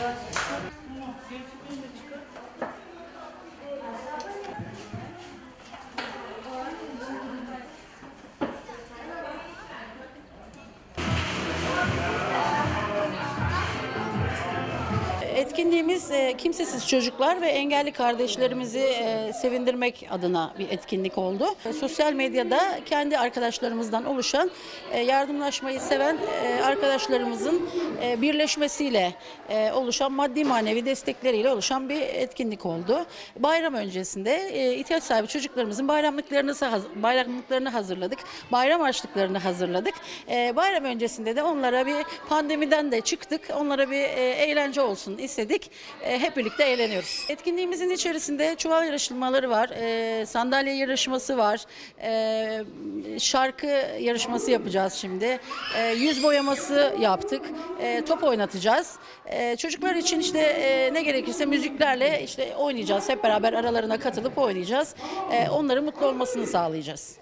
Görüşürüz. Etkinliğimiz e, kimsesiz çocuklar ve engelli kardeşlerimizi e, sevindirmek adına bir etkinlik oldu. E, Sosyal medyada kendi arkadaşlarımızdan oluşan e, yardımlaşmayı seven e, arkadaşlarımızın e, birleşmesiyle e, oluşan maddi manevi destekleriyle oluşan bir etkinlik oldu. Bayram öncesinde e, ihtiyaç sahibi çocuklarımızın bayramlıklarını bayramlıklarını hazırladık. Bayram harçlıklarını hazırladık. E, bayram öncesinde de onlara bir pandemiden de çıktık. Onlara bir e, eğlence olsun istedik. E, hep birlikte eğleniyoruz. Etkinliğimizin içerisinde çuval yarışmaları var. e, sandalye yarışması var. e, şarkı yarışması yapacağız şimdi. Yüz boyaması yaptık. Top oynatacağız. Çocuklar için işte ne gerekirse müziklerle işte oynayacağız. Hep beraber aralarına katılıp oynayacağız. Onların mutlu olmasını sağlayacağız.